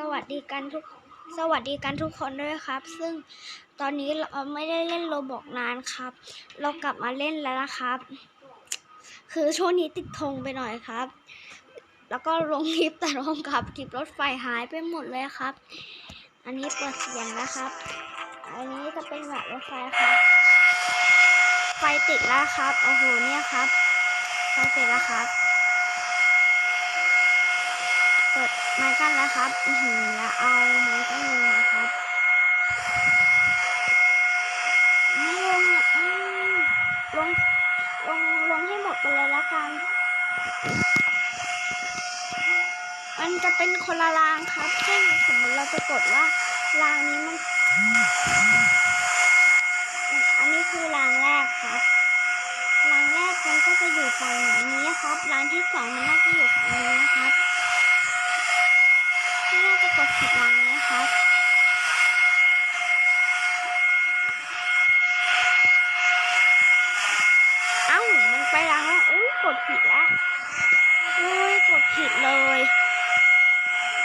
สวัสดีกันทุกสวัสดีกันทุกคนด้วยครับ ซึ่งตอนนี้เราไม่ได้เล่นโรบอกนานครับ เรากลับมาเล่นแล้วนะครับ คือช่วงนี้ติดธงไปหน่อยครับ แล้วก็ลงคลิปแต่ลงกับคลิปรถไฟหายไปหมดเลยครับ อันนี้เปิดเสียงนะครับ อันนี้จะเป็นแบบรถไฟครับ ไฟติดแล้วครับโอ้โหเนี่ยครับไฟติดแล้วครับ เปิดไม้กั้นแล้วครับอือหือแล้วเอาไม้กั้นลงมาครับลงลงลงลงให้หมดไปเลยละกัน มันจะเป็นคนละรางครับเช่นสมมติเราจะกดว่ารางนี้มัน อันนี้คือรางแรกครับรางแรกมันก็จะอยู่ฝั่งนี้ครับรางที่สองมันน่าจะอยู่ฝั่งนี้นะครับที่น่าจะ กดผิดรางนะครับเอ้ามันไปรางแล้วอุ้ยกดผิดแล้วอุ้ยกดผิดเลย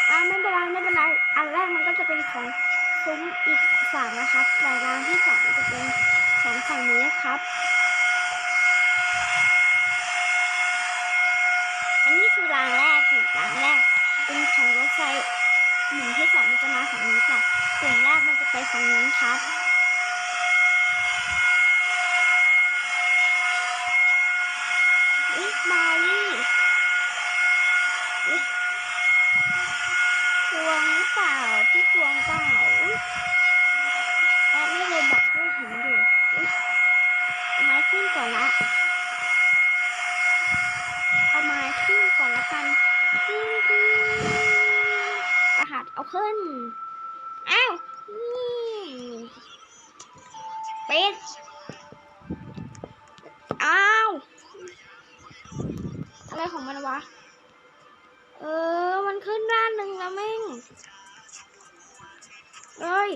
อ่าไม่เป็นไรไม่เป็นไรอันแรกมันก็จะเป็นของซุ้มอีกฝั่งนะครับ แต่รางที่สองจะเป็นสองฝั่งนี้ครับ อันนี้คือรางแรกอยู่รางแรกเป็นของรถไฟ หนึ่งที่สองมันจะมาฝั่งนี้ค่ะกลุ่มแรกมันจะไปฝั่งนี้ครับอุ๊ยมาลี่อุ๊ยกวงหรือเปล่าพี่กวงเปล่าอุ๊ยแอบไม่เลยบอกด้วยเห็นอยู่อุ๊ยไม้ขึ้นก่อนละ เอาไม้ขึ้นก่อนละกันตึ้งตึ้งรหัสเอา ขึ้น อ้าวนี่เปิด อ้าว อะไรของมันวะ เออ มันขึ้นด้านหนึ่งแล้วแม่งเอ้ย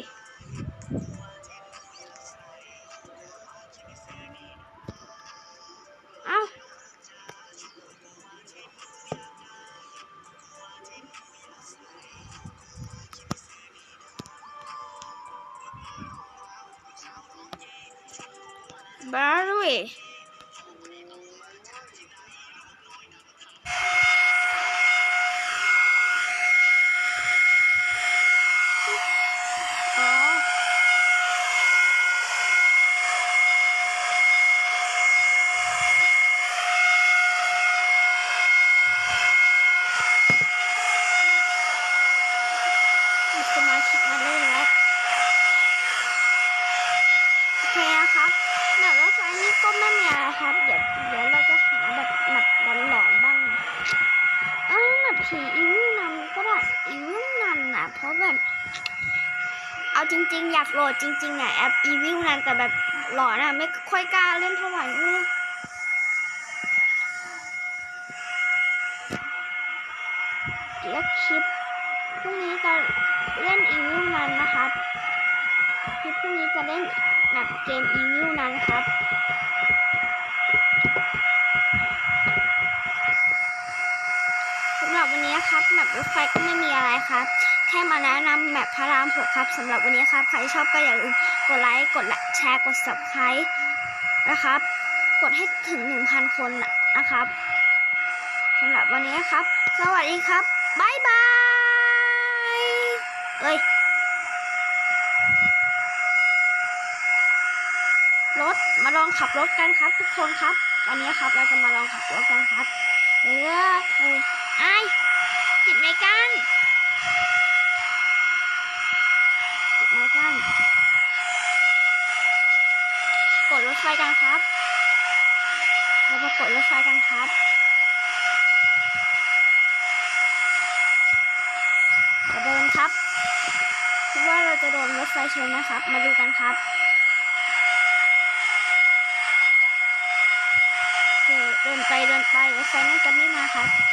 บ้าด้วยอ๋อ มีสมาชิกมาเล่นแล้วโอเคนะครับแบบรถไฟนี่ก็ไม่มีอะไรครับ เดี๋ยวเดี๋ยวเราจะหาแบบแบบหลอนๆบ้างเอ้าแบบผีอีวิวนันก็ได้อีวิวนันนะเพราะแบบ เอา จริง ๆ อยากโหลดจริงๆเนี่ยแอปอีวิวนันแต่แบบหลอนอะไม่ค่อยกล้าเล่นเท่าไหร่เนี่ยเดี๋ยวคลิปพรุ่งนี้จะเล่นอีวิวนั้นนะครับคลิปพรุ่งนี้จะเล่นแบบเกมอีวิวนั้นครับสำหรับวันนี้ครับแมปรถไฟก็ไม่มีอะไรครับ แค่มาแนะนำแมปพระรามหกครับสำหรับวันนี้ครับ ใครชอบก็อย่าลืมกดไลค์กดแชร์กด subscribe นะครับ กดให้ถึง 1,000 คนนะครับสำหรับวันนี้ครับ สวัสดีครับบ๊ายบายเอ้ยรถมาลองขับรถกันครับ ทุกคนครับตอนนี้ครับเราจะมาลองขับรถกันครับ เออเออไอ้จิบไม้กันจิบไม้กัน กดรถ ไฟกันครับ เรามากดรถไฟกันครับจะเดินครับคิดว่าเราจะโดนรถไฟชนนะครับ มาดูกันครับเดินไปเดินไปรถไฟน่าจะไม่มาครับ